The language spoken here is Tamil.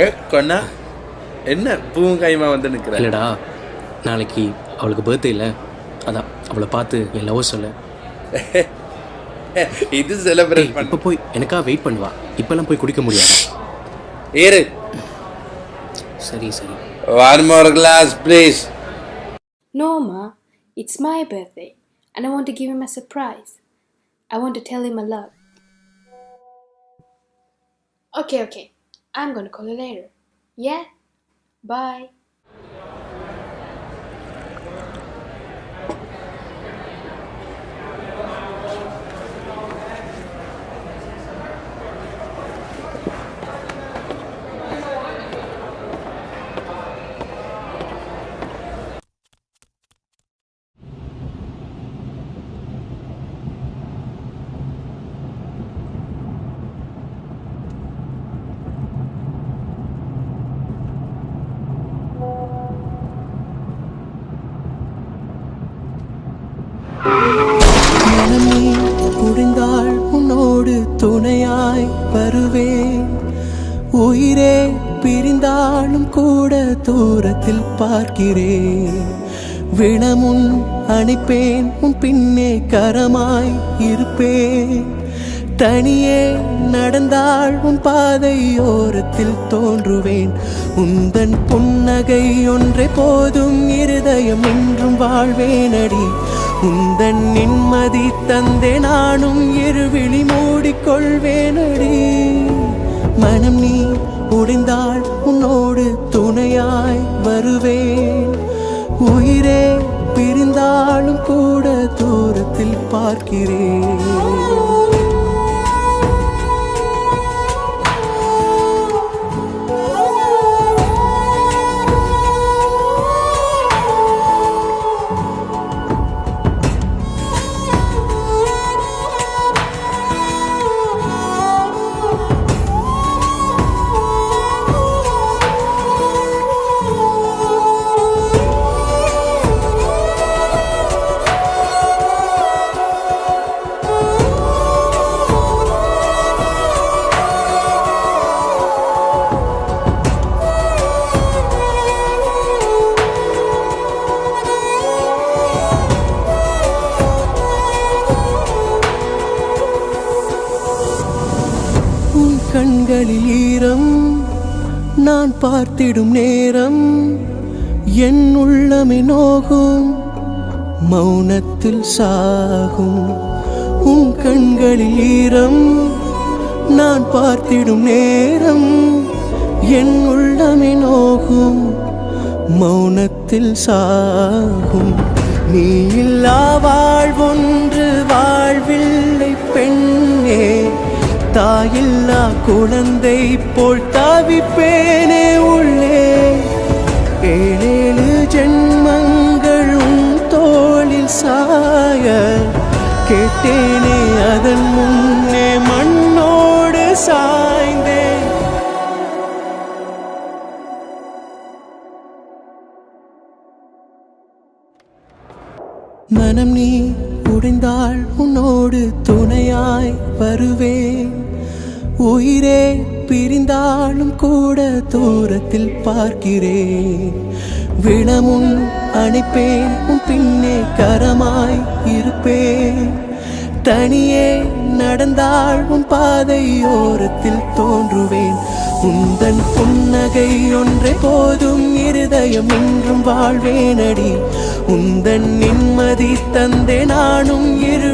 ஏ கொன்னா என்ன பூவும் கைமா வந்து நிற்கிற இல்லைடா நாளைக்கு அவளுக்கு பர்த்டே இல்லை. அதான் அவளை பார்த்து என் லவ் சொல்ல. இது செலிப்ரேட் இப்போ பண்ண. போய் எனக்கா வெயிட் பண்ணுவா இப்போல்லாம் போய் குடிக்க முடியாது. ஏறு. சரி சரி. One more class please No, Ma, it's my birthday, and I want to give him a surprise. I want to tell him I love. Okay, okay. I'm gonna call you later. Yeah? Bye. வருவேன் உயிரே பிரிந்தாலும் கூட தூரத்தில் பார்க்கிறேன். வினமுன் அணைப்பேன் உன் பின்னே கரமாய் இருப்பேன். தனியே நடந்தாள் உன் பாதையோரத்தில் தோன்றுவேன். உந்தன் புன்னகை ஒன்றே போதும் இருதயம் என்றும் வாழ்வேனடி. உந்தன் நிம்மதி தந்தே நானும் இருவிழி மூடிக்கொள்வேனடி. மனம் நீ உடைந்தாள் உன்னோடு துணையாய் வருவேன். உயிரே பிரிந்தாலும் கூட தூரத்தில் பார்க்கிறேன். கண்களில் ஈரம் நான் பார்த்திடும் நேரம் என் உள்ளமே நோகும் மௌனத்தில் சாகும். உன் கண்களில் ஈரம் நான் பார்த்திடும் நேரம் என் உள்ளமே நோகும் மௌனத்தில் சாகும். நீ இல்லா வாழ்வொன்று வாழ்வில்லை தாயில்லா குழந்தை போல் தாவிப்பேனே உள்ளே. ஏழேழு ஜென்மங்களும் தோளில் சாய. கேட்டேனே அதன் முன்னே மண்ணோடு சாய்ந்தேன் மனம் நீ உடைந்தால் உன்னோடு துணையாய் வருவேன். உயிரே பிரிந்தாலும் கூட தூரத்தில் பார்க்கிறேன். விளமுன் அணைப்பேன் உன் பின்னே கரமாய் இருப்பேன். தனியே நடந்தாள் உன் பாதையோரத்தில் தோன்றுவேன். உந்தன் புன்னகை ஒன்றே போதும் இருதயம் என்றும் வாழ்வேனடி. உந்தன் நிம்மதி தந்தே நானும் இரு